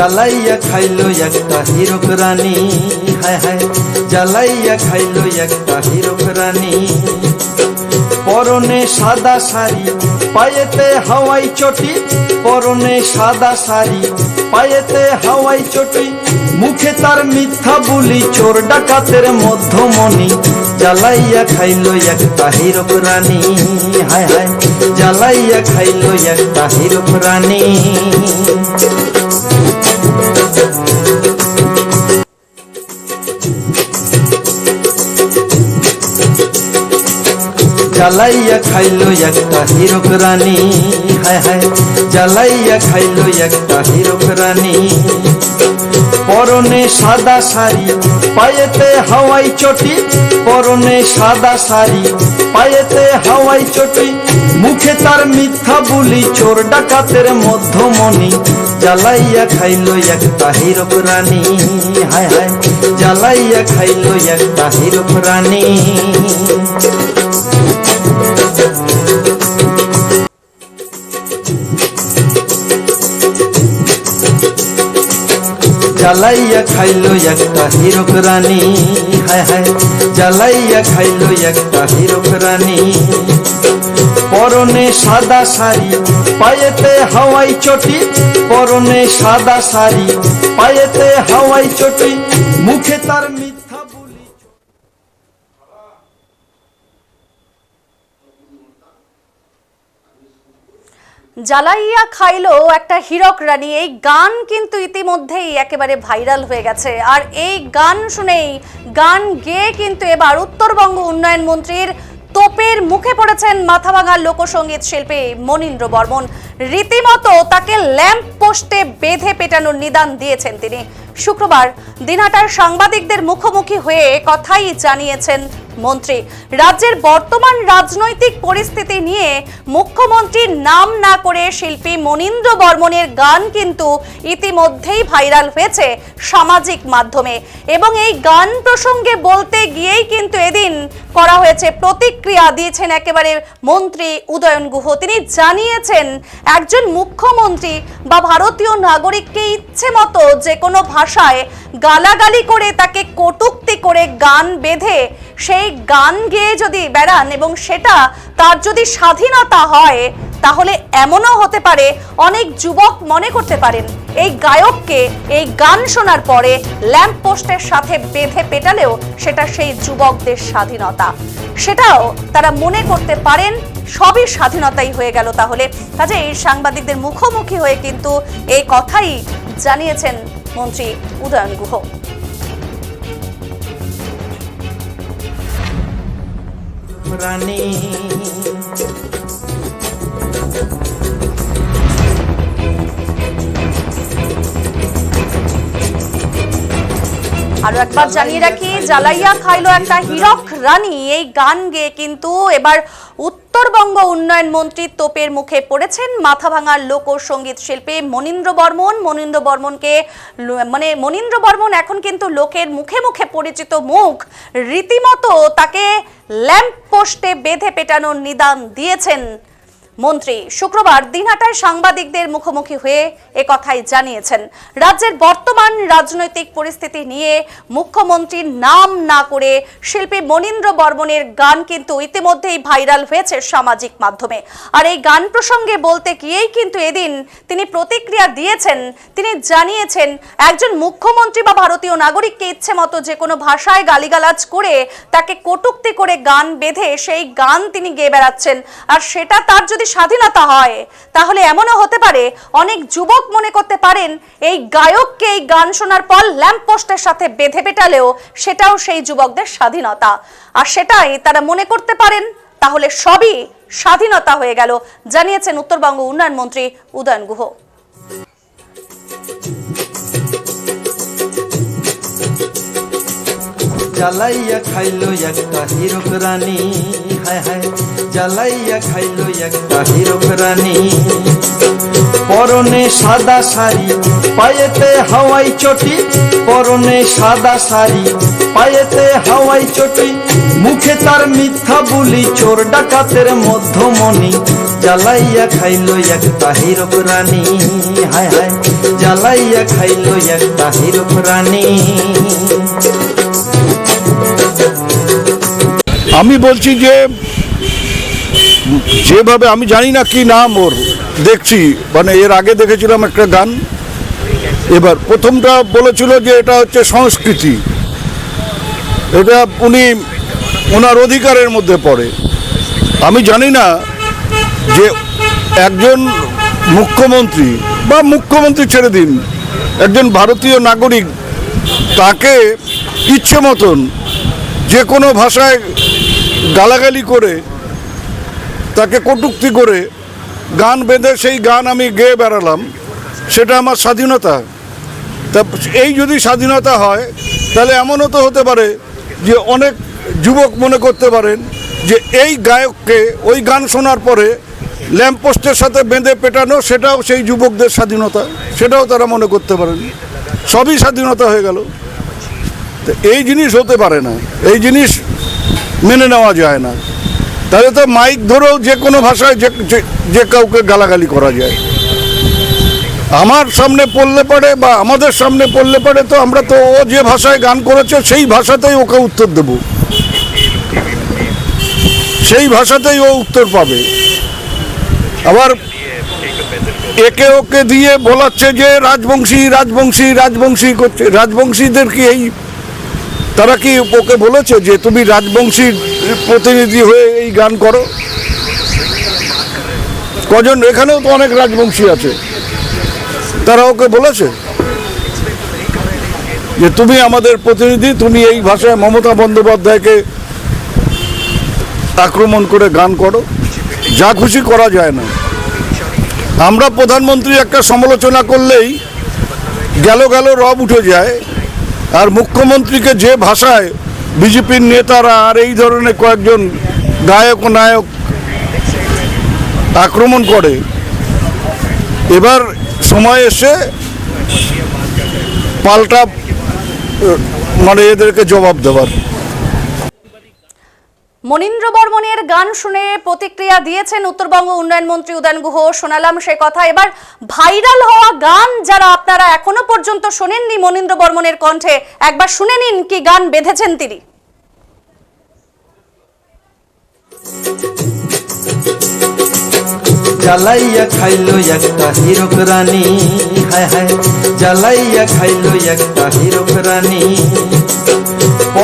জ্বালাইয়া খাইলো একটা হিরক রানী হায় হায় জ্বালাইয়া খাইলো একটা হিরক রানী পরনে সাদা শাড়ি পায়েতে হাওয়াই চটি পরনে সাদা শাড়ি পায়েতে হাওয়াই চটি মুখে তার মিথ্যা বলি চোর ডাকাতের মধ্যমণি জ্বালাইয়া খাইলো একটা হিরক রানী হায় হায় জ্বালাইয়া খাইলো একটা হিরক রানী জ্বালাইয়া খাইলো একটা হিরক রানী, হায় হায় জ্বালাইয়া খাইলো একটা হিরক রানী। পরনে সাদা শাড়ি, পায়েতে হাওয়াই চটি, পরনে সাদা শাড়ি, পায়েতে হাওয়াই চটি, মুখে তার মিথ্যা বলি, চোর ডাকাতের মধ্যমণি। জ্বালাইয়া খাইলো একটা হিরক রানী, হায় হায় জ্বালাইয়া খাইলো একটা হিরক রানী। জ্বালাইয়া খাইলো একটা হিরক রানী। হায় হায়, জ্বালাইয়া খাইলো একটা হিরক রানী। পরনে সাদা শাড়ি, পায়েতে হাওয়াই চটি। পরনে সাদা শাড়ি, পায়েতে হাওয়াই চটি, মুখে তার মিথ্যা বলি জ্বালাইয়া খাইলো একটা হীরক রানী। এই গান কিন্তু ইতিমধ্যেই একেবারে ভাইরাল হয়ে গেছে। আর এই গান শুনেই, গান গেয়ে কিন্তু এবার উত্তরবঙ্গ উন্নয়ন মন্ত্রীর তোপের মুখে পড়েছেন মাথাভাঙার লোকসঙ্গীত শিল্পী মনীন্দ্র বর্মন। রীতিমতো তাকে ল্যাম্প পোস্টে বেঁধে পেটানোর নিদান দিয়েছেন তিনি। শুক্রবার দিনহাটার সাংবাদিকদের মুখোমুখি হয়ে কথাই জানিয়েছেন মন্ত্রী। রাজ্যের বর্তমান রাজনৈতিক পরিস্থিতি নিয়ে মুখ্যমন্ত্রীর নাম না করে শিল্পী মনীন্দ্র বর্মনের গান কিন্তু ইতিমধ্যেই ভাইরাল হয়েছে সামাজিক মাধ্যমে। এবং এই গান প্রসঙ্গে বলতে গিয়েই কিন্তু এদিন করা হয়েছে প্রতিক্রিয়া দিয়েছেন একেবারে মন্ত্রী উদয়ন গুহ। তিনি জানিয়েছেন, একজন মুখ্যমন্ত্রী বা ভারতীয় নাগরিককে ইচ্ছে মতো যে কোনো ভাষায় গালাগালি করে তাকে কটুক্তি করে গান বেঁধে সেই গান গেয়ে যদি বেড়ান এবং সেটা তার যদি স্বাধীনতা হয়, তাহলে এমনও হতে পারে, অনেক যুবক মনে করতে পারেন, এই গায়ককে এই গান শোনার পরে ল্যাম্প পোস্টের সাথে বেঁধে পেটালেও সেটা সেই যুবকদের স্বাধীনতা। সেটাও তারা মনে করতে পারেন, সবই স্বাধীনতাই হয়ে গেল তাহলে। কাজেই সাংবাদিকদের মুখোমুখি হয়ে কিন্তু এই কথাই জানিয়েছেন মন্ত্রী উদয়ন গুহ। রানী। আরও একবার জানিয়ে রাখি জ্বালাইয়া খাইলো একটা হীরক রানী। এই গান গেয়ে কিন্তু এবার উত্তরবঙ্গ উন্নয়ন মন্ত্রী তোপের মুখে পড়েছেন মাথাভাঙার লোকসঙ্গীত শিল্পী মনীন্দ্র বর্মন। মনীন্দ্র বর্মনকে মানে মনীন্দ্র বর্মন এখন কিন্তু লোকের মুখে মুখে পরিচিত মুখ। রীতিমতো তাকে ল্যাম্প পোস্টে বেঁধে পেটানোর নিদান দিয়েছেন মন্ত্রী, শুক্রবার দিনহাটায় সাংবাদিকদের মুখোমুখি হয়ে এ কথাই জানিয়েছেন। রাজ্যের বর্তমান রাজনৈতিক পরিস্থিতি নিয়ে মুখ্যমন্ত্রীর নাম না করে শিল্পী মনীন্দ্র বর্মনের গান কিন্তু ইতিমধ্যেই ভাইরাল হয়েছে সামাজিক মাধ্যমে। আর এই গান প্রসঙ্গে বলতে গিয়েই কিন্তু এদিন তিনি প্রতিক্রিয়া দিয়েছেন। তিনি জানিয়েছেন, একজন মুখ্যমন্ত্রী বা ভারতীয় নাগরিককে ইচ্ছে মতো যে কোনো ভাষায় গালিগালাজ করে তাকে কটূক্তি করে গান বেঁধে সেই গান তিনি গেয়ে বেড়াচ্ছেন। আর সেটা তার যদি স্বাধীনতা হয়। তাহলে এমনও হতে পারে, অনেক যুবক মনে করতে পারেন, এই গায়ককে এই গান শোনার পর ল্যাম্পপোস্টের সাথে বেঁধে পেটালেও সেটাও সেই যুবকদের স্বাধীনতা। আর সেটাই তারা মনে করতে পারেন, তাহলে সবই স্বাধীনতা হয়ে গেল, জানিয়েছেন উত্তরবঙ্গ উন্নয়ন মন্ত্রী উদয়ন গুহ। জ্বালাইয়া খাইলো একটা হিরক রানী হায় হায় জ্বালাইয়া খাইলো একটা হিরক রানী পরনে সাদা শাড়ি পায়েতে হাওয়াই চটি পরনে সাদা শাড়ি পায়েতে হাওয়াই চটি মুখে তার মিথ্যা বুলি চোর ডাকাতের মধ্যমণি জ্বালাইয়া খাইলো একটা হিরক রানী হায় হায় জ্বালাইয়া খাইলো একটা হিরক রানী আমি বলছি যে, যেভাবে, আমি জানি না কি নাম ওর, দেখছি মানে এর আগে দেখেছিলাম একটা গান। এবার প্রথমটা বলেছিল যে এটা হচ্ছে সংস্কৃতি। এটা উনি ওনার অধিকারের মধ্যে পড়ে। আমি জানি না যে একজন মুখ্যমন্ত্রী বা মুখ্যমন্ত্রী ছেড়ে দিন, একজন ভারতীয় নাগরিক তাকে ইচ্ছে মতন যে কোনো ভাষায় গালাগালি করে, তাকে কটূক্তি করে গান বেঁধে সেই গান আমি গেয়ে বেড়ালাম, সেটা আমার স্বাধীনতা। তা এই যদি স্বাধীনতা হয়, তাহলে এমনও তো হতে পারে যে অনেক যুবক মনে করতে পারেন যে এই গায়ককে ওই গান শোনার পরে ল্যাম্পপোস্টের সাথে বেঁধে পেটানো, সেটাও সেই যুবকদের স্বাধীনতা, সেটাও তারা মনে করতে পারেন। সবই স্বাধীনতা হয়ে গেল। তো এই জিনিস হতে পারে না। এই জিনিস মেনে নেওয়া যায় না। তাহলে তো মাইক ধরেও যে কোনো ভাষায় যে যে- কাউকে গালাগালি করা যায়। আমার সামনে পড়লে পড়ে বা আমাদের সামনে পড়লে পড়ে তো আমরা তো ও যে ভাষায় গান করেছে, সেই ভাষাতেই ওকে উত্তর দেব। সেই ভাষাতেই ও উত্তর পাবে। আবার একে ওকে দিয়ে বলাচ্ছে যে, রাজবংশী রাজবংশী রাজবংশী করছে, রাজবংশীদের কি এই তারা কি ওকে বলেছে যে তুমি রাজবংশীর প্রতিনিধি হয়ে এই গান করো? কজন? এখানেও তো অনেক রাজবংশী আছে। তারা ওকে বলেছে যে তুমি আমাদের প্রতিনিধি, তুমি এই ভাষায় মমতা বন্দ্যোপাধ্যায়কে আক্রমণ করে গান করো। যা খুশি করা যায় না। আমরা প্রধানমন্ত্রী একটা সমালোচনা করলেই গেল গেল রব উঠে যায়। আর মুখ্যমন্ত্রীকে যে ভাষায় বিজেপির নেতারা আর এই ধরনের কয়েকজন গায়ক, নায়ক আক্রমণ করে, এবার সময় এসে পাল্টা মানে এদেরকে জবাব দেওয়ার। মনীন্দ্র বর্মনের গান শুনে প্রতিক্রিয়া দিয়েছেন উত্তরবঙ্গ উন্নয়ন মন্ত্রী উদয়ন গুহ। শোনালাম সে কথা। এবার ভাইরাল হওয়া গান যারা আপনারা এখনও পর্যন্ত শোনেননি মনীন্দ্র বর্মনের কণ্ঠে, একবার শুনে নিন কি গান বেঁধেছেন তিনি। জ্বালাইয়া খাইলো একটা হিরক রানী, হায় হায়। জ্বালাইয়া খাইলো একটা হিরক রানী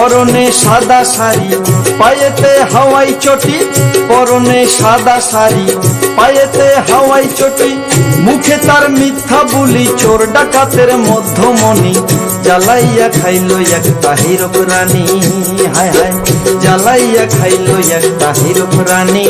পরনে সাদা শাড়ি, পায়েতে হাওয়াই চটি, পরনে সাদা শাড়ি, পায়েতে হাওয়াই চটি, মুখে তার মিথ্যা বুলি, চোর ডাকাতের মধ্যমণি, জ্বালাইয়া খাইলো একটা হিরক রানী। হায় হায়, জ্বালাইয়া খাইলো একটা হিরক রানী।